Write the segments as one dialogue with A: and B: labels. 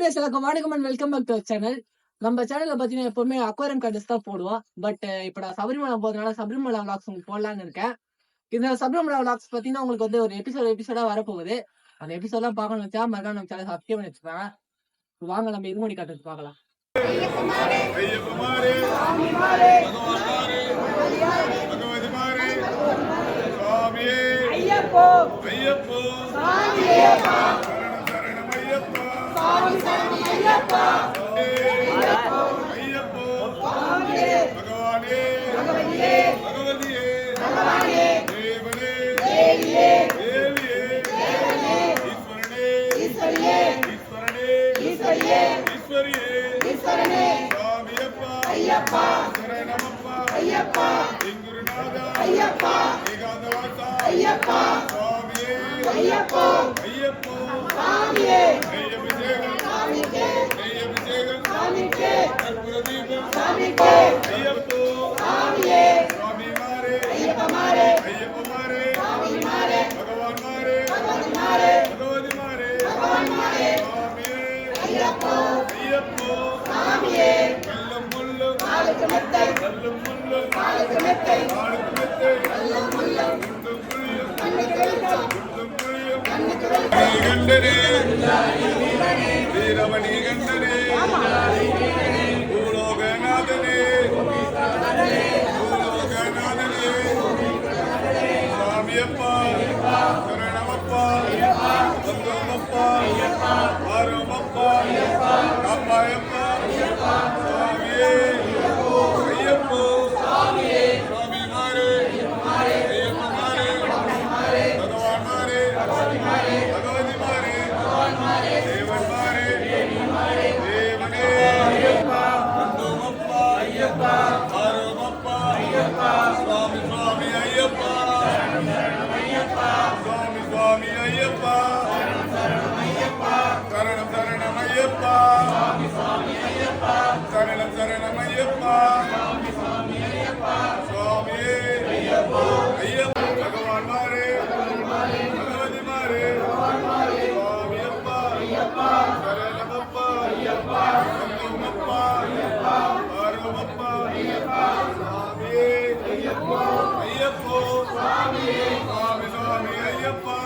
A: Base எல்லாருக்கும் வணக்கம் and welcome back to channel நம்ம சேனல்ல பாத்தீங்கன்னா எப்பவுமே அக்வாரியம் கார்டஸ் தான் போடுவோம். பட் இப்ப நான் சபரிமலை போறதுனால சபரிமலை vlogs உங்களுக்கு போடலாம்னு இருக்கேன். இந்த சபரிமலை vlogs பாத்தீங்கன்னா உங்களுக்கு வந்து ஒரு எபிசோட் எபிசோடா வரப்போகுது. அந்த எபிசோட்லாம் பார்க்கணும் வச்சா மறக்காம நம்ம சேனல் சப்ஸ்கிரைப் பண்ணி வச்சுப்பாங்க வாங்க நம்ம இருமணி காட்டுறது பார்க்கலாம்.
B: ஐயப்போ! ஐயப்போ! சரணம் ஐயப்பா. கண்டனே வீரமணி கண்டனே சுவாமியே ஐயப்போ சுவாமி சுவாமி ஐயப்பா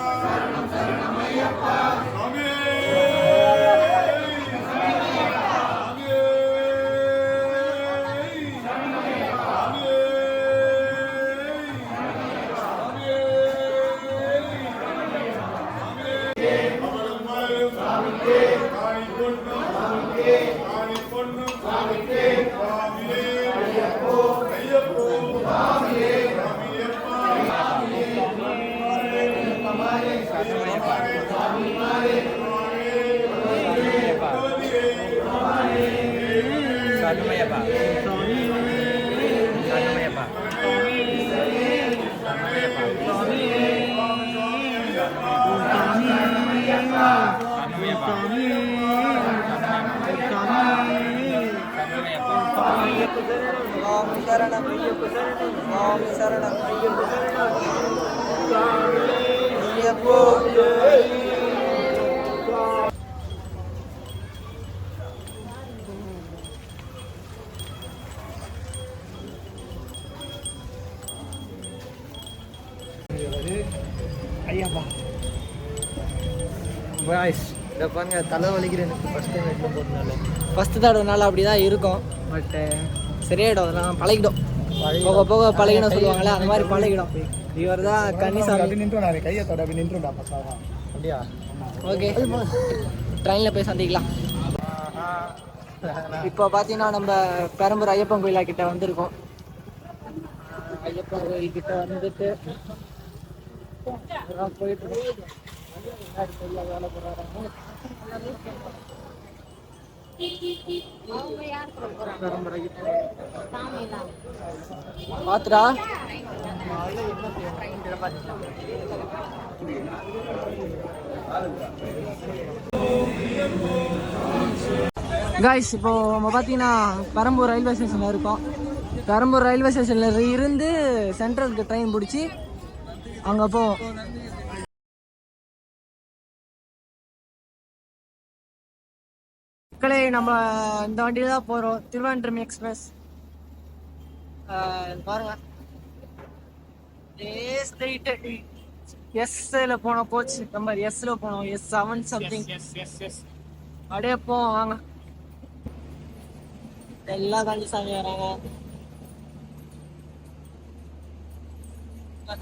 B: Salumayapa. Salumayapa. சுவாமி
C: சரணம். ஐயப்ப சரணம். சுவாமி சரணம் ஐயப்ப சரணம்.
D: பாருங்க தலை வலிக்குது எனக்கு ஃபஸ்ட் டைம் போகிறதுனால
A: ஃபர்ஸ்ட் தடவைனால அப்படிதான் இருக்கும். பட் சரியாயிடும் அதெல்லாம் பழகிடும். போக போக பழகிடும். சொல்லுவாங்கல்ல அந்த மாதிரி பழகிடும். இவர் தான் கன்னிசாமி.
D: நின்றுடா கையை தொட அப்படி நின்றுடா பசாவா அப்படியா?
A: ஓகே. ட்ரெயினில் போய் சந்திக்கலாம். இப்போ பார்த்தீங்கன்னா நம்ம பெரம்பூர் ஐயப்பன் கோயிலா கிட்ட வந்திருக்கோம். ஐயப்பன் கோயில் கிட்ட வந்துட்டு போயிட்டு இருக்கோம். வேலை ஐயப்பன் பாத்துடா. காய்ஸ் இப்போ நம்ம பார்த்தீங்கன்னா பெரம்பூர் ரயில்வே ஸ்டேஷனில் இருக்கோம். பெரம்பூர் ரயில்வே ஸ்டேஷனில் இருந்து சென்ட்ரலுக்கு ட்ரெயின் பிடிச்சி அங்கே போவோம் நம்ம இந்த வண்டியில தான் போறோம். திருவான்ட்ரம் எக்ஸ்பிரஸ் பாருங்க. எஸ்ல போனோம். கோச் நம்ம எஸ்ல போனோம் எஸ் செவன் சம்திங் அப்படியே போவோம். வாங்க. எல்லா காந்தி சாமி வராங்க.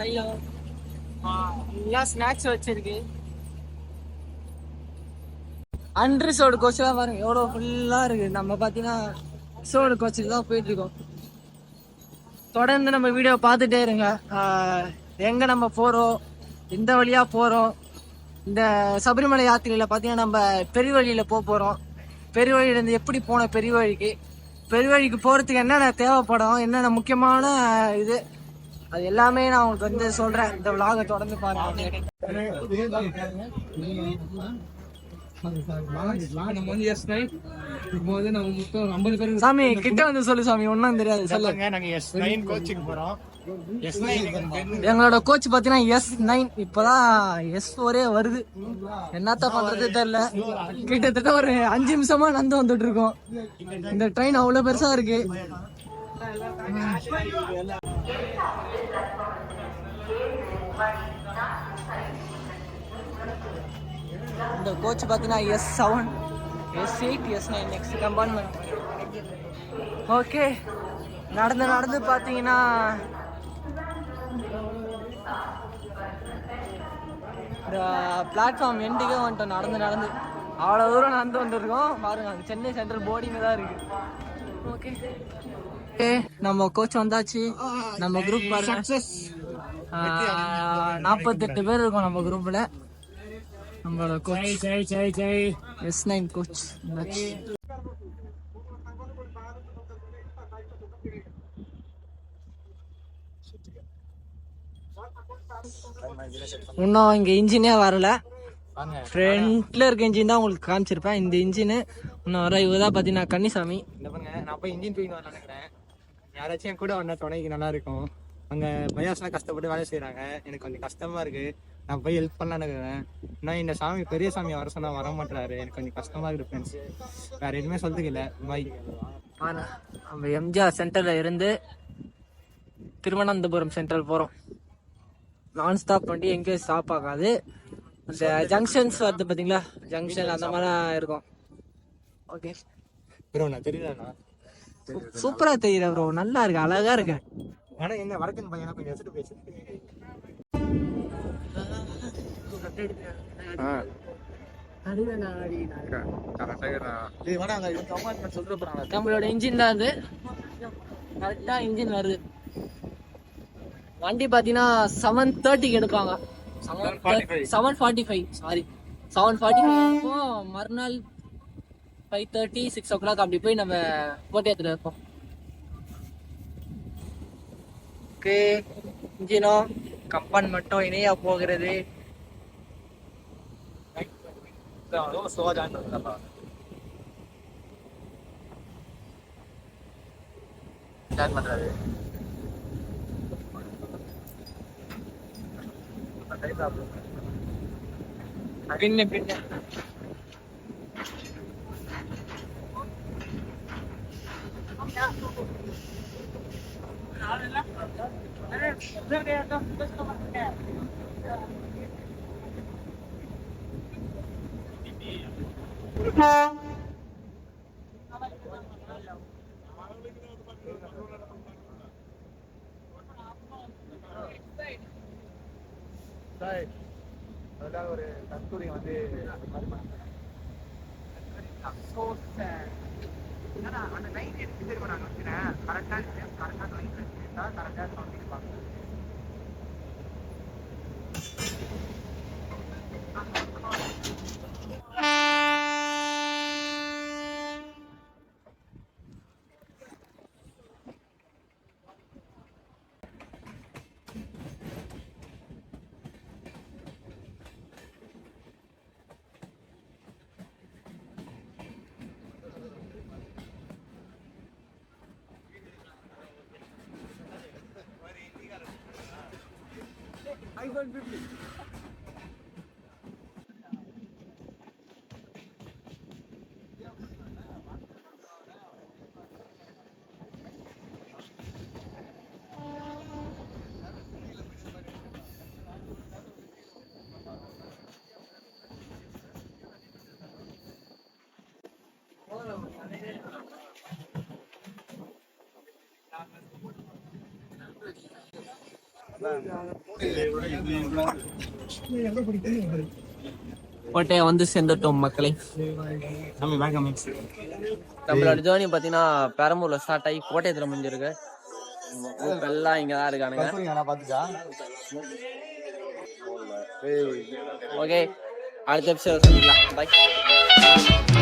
A: கையில எல்லாம் ஸ்நாக்ஸ் வச்சிருக்கு. அன்ரிசோடு கோச்செல்லாம் பாருங்க எவ்வளோ ஃபுல்லாக இருக்கு. நம்ம பார்த்தீங்கன்னா ரிசோடு கோச்சுக்கு தான் போயிட்டு இருக்கோம் தொடர்ந்து நம்ம வீடியோ பார்த்துட்டே இருங்க. எங்கே எங்க நம்ம போறோம் எந்த வழியா போறோம். இந்த சபரிமலை யாத்திரையில பார்த்தீங்கன்னா நம்ம பெரிய வழியில போக போறோம். பெரிய வழியில இருந்து எப்படி போனோம் பெரிய வழிக்கு பெரிய வழிக்கு போறதுக்கு என்னென்ன தேவைப்படும்? என்னென்ன முக்கியமான இது? அது எல்லாமே நான் உங்களுக்கு வந்து சொல்றேன். இந்த விலாகை தொடர்ந்து பாருங்க. சாமி கிட்ட வந்து சொல்லு சாமி. ஒன்றும் தெரியாது. சொல்லு.
D: நாங்க எஸ் நைன் கோச்சிங் போறோம். எஸ் நைன்
A: எங்களோட கோச் பார்த்தீங்கன்னா எஸ் நைன் இப்போதான் எஸ் ஒரே வருது. என்னத்த பண்றது தெரியல. கிட்டத்தட்ட ஒரு அஞ்சு நிமிஷமா நடந்து வந்துட்டு இருக்கோம். இந்த ட்ரெயின் அவ்வளோ பெருசா இருக்கு. இந்த கோச் பார்த்தீங்கன்னா S seven S eight S nine next compartment okay நடந்து நடந்து பார்த்தீங்கன்னா இந்த பிளாட்ஃபார்ம் எண்டுக்கே வந்துட்டோம். நடந்து நடந்து. அவ்வளோ தூரம் நடந்து வந்திருக்கோம். பாருங்க அங்க சென்னை சென்ட்ரல் போர்டிங் தான் இருக்கு. ஓகே ஓகே நம்ம கோச் வந்தாச்சு. நம்ம குரூப் பாருங்க. நாற்பத்தெட்டு பேர் இருக்கோம் நம்ம குரூப்ல நம்மளோட கோச் எஸ் நைன் கோச் இன்னும் இங்க இன்ஜினே வரல. ஃப்ரண்ட்ல இருக்க இன்ஜின் தான் உங்களுக்கு காமிச்சிருப்பேன். இந்த இன்ஜின் இன்னும் வர இவ தான் பார்த்தீங்கன்னா கன்னிசாமி.
D: இந்த பாருங்க நான் போய் இன்ஜின் தூக்கி வரலாம்னு நினைக்கிறேன். யாராச்சும் என் கூட வந்தா துணைக்கு நல்லா இருக்கும். அங்க பயாஸ்லாம் கஷ்டப்பட்டு வேலை செய்றாங்க. எனக்கு கொஞ்சம் கஷ்டமா இருக்கு. நான் போய் ஹெல்ப் பண்ணலாம்னு இருக்கிறேன் நான் இந்த சாமி பெரிய சாமி வர சொன்னா வர மாட்டாரு எனக்கு கொஞ்சம் கஷ்டமா இருக்கு ஃப்ரெண்ட்ஸ் வேற எதுவுமே சொல்றதுக்கு இல்ல. பாய்
A: நம்ம எம்ஜிஆர் சென்டர்ல இருந்து திருவனந்தபுரம் சென்ட்ரல் போறோம். நான் ஸ்டாப் வண்டி எங்கேயும் ஸ்டாப் ஆகாது. அந்த ஜங்ஷன்ஸ் வருது பாத்தீங்களா? ஜங்ஷன் அந்த மாதிரிலாம் இருக்கும். ஓகே
D: ப்ரோ நான் தெரியலண்ணா
A: சூப்பரா தெரியுது ப்ரோ நல்லா இருக்கு அழகா இருக்கு.
D: ஆனா என்ன வடக்கன் பையனா கொஞ்சம் எடுத்துட்டு பேசுறேன்
A: நம்மளோட இன்ஜின் தான் அது. கரெக்டா இன்ஜின் வருது. வண்டி பாத்தீங்கன்னா செவன் தேர்ட்டிக்கு எடுப்பாங்க seven forty five sorry seven forty five மறுநாள் five thirty six o'clock அப்படி போய் நம்ம கோட்டையத்தில் இருப்போம். ஓகே இன்ஜினும் கம்பார்ட்மெண்ட்டும் இணையா போகிறது.
D: 对啊，
A: 如果
D: 说话讲你干嘛？क्या
A: मतलब है भिन्न भिन्न अरे उधर गया था
D: சார் ஒரு கஸ்தூரி வந்து அந்த லைன் எடுத்து தெரியுமா நான் வச்சுக்கிறேன் கரெக்டாக கரெக்டாக கரெக்டாக சவுண்டிங் Hello.
E: கோட்டையை வந்து சேர்ந்துட்டோம் மக்களே. நம்மளோட ஜேர்னி பார்த்தீங்கன்னா பெரம்பூர்ல ஸ்டார்ட் ஆகி கோட்டையத்தில் முடிஞ்சிருக்கு. எல்லாம் இங்கே தான் இருக்கானுங்க. ஓகே அடுத்த எபிசோட் சந்திக்கலாம். பாய்